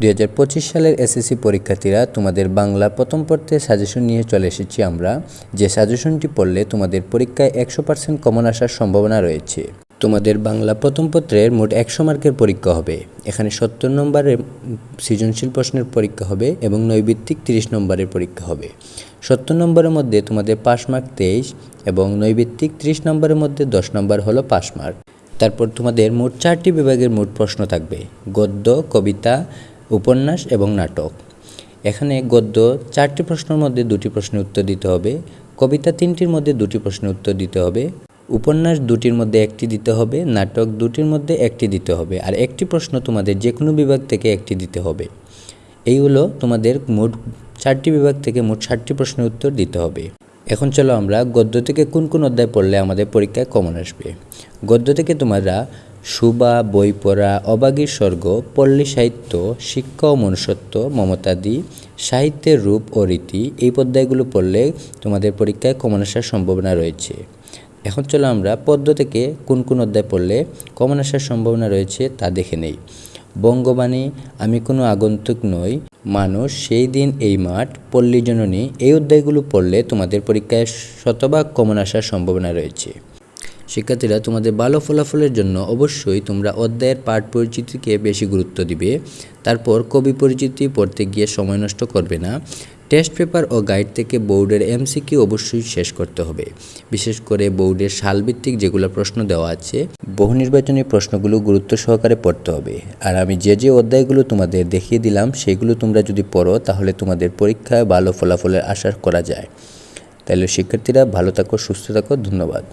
দুই হাজার পঁচিশ সালের এসএসসি পরীক্ষার্থীরা তোমাদের বাংলা প্রথম পড়তে সাজেশন নিয়ে চলে এসেছি আমরা, যে সাজেশনটি পড়লে তোমাদের পরীক্ষায় একশো পার্সেন্ট কমন আসার সম্ভাবনা রয়েছে। তোমাদের বাংলা প্রথম পত্রের মোট একশো মার্কের পরীক্ষা হবে, এখানে সত্তর নম্বরের সৃজনশীল প্রশ্নের পরীক্ষা হবে এবং নৈবিত্তিক তিরিশ নম্বরের পরীক্ষা হবে। সত্তর নম্বরের মধ্যে তোমাদের পাস মার্ক তেইশ এবং নৈবিত্তিক ত্রিশ নম্বরের মধ্যে দশ নম্বর হলো পাস মার্ক। তারপর তোমাদের মোট চারটি বিভাগের মোট প্রশ্ন থাকবে, গদ্য, কবিতা উপন্যাস এবং নাটক। এখানে গদ্য চারটি প্রশ্নের মধ্যে দুটি প্রশ্নের উত্তর দিতে হবে, কবিতা তিনটির মধ্যে দুটি প্রশ্নের উত্তর দিতে হবে, উপন্যাস দুটির মধ্যে একটি দিতে হবে, নাটক দুটির মধ্যে একটি দিতে হবে, আর একটি প্রশ্ন তোমাদের যে কোনো বিভাগ থেকে একটি দিতে হবে। এই হলো তোমাদের মোট চারটি বিভাগ থেকে মোট ষাটটি প্রশ্নের উত্তর দিতে হবে। এখন চলো আমরা গদ্য থেকে কোন কোন অধ্যায় পড়লে আমাদের পরীক্ষায় কমন আসবে। গদ্য থেকে তোমরা সুবা বই পড়া অবাগীর স্বর্গ, পল্লী সাহিত্য, শিক্ষা ও মনুষ্যত্ব, মমতাদি, সাহিত্যের রূপ ও রীতি, এই পদ্যায়গুলো পড়লে তোমাদের পরীক্ষায় কমন আসার সম্ভাবনা রয়েছে। এখন চলো আমরা পদ্য থেকে কোন কোন অধ্যায় পড়লে কমন আসার সম্ভাবনা রয়েছে তা দেখে নেই। বঙ্গবাণী, আমি কোনো আগন্তুক নই, মানুষ সেই দিন এই মাঠ, পল্লী জননী, এই অধ্যায়গুলো পড়লে তোমাদের পরীক্ষায় শতভাগ কমন আসার সম্ভাবনা রয়েছে। শিক্ষার্থীরা তোমাদের ভালো ফলাফলের জন্য অবশ্যই তোমরা অধ্যায়ের পাঠ পরিচিতিকে বেশি গুরুত্ব দিবে। তারপর কবি পরিচিতি পড়তে গিয়ে সময় নষ্ট করবে না। টেস্ট পেপার ও গাইড থেকে বোর্ডের এমসিকিউ অবশ্যই শেষ করতে হবে। বিশেষ করে বোর্ডের সালভিত্তিক যেগুলো প্রশ্ন দেওয়া আছে, বহু নির্বাচনী প্রশ্নগুলো গুরুত্ব সহকারে পড়তে হবে। আর আমি যে যে অধ্যায়গুলো তোমাদের দেখিয়ে দিলাম, সেগুলো তোমরা যদি পড়ো, তাহলে তোমাদের পরীক্ষায় ভালো ফলাফলের আশা করা যায়। তাহলে শিক্ষার্থীরা ভালো থাকো, সুস্থ থাকো, ধন্যবাদ।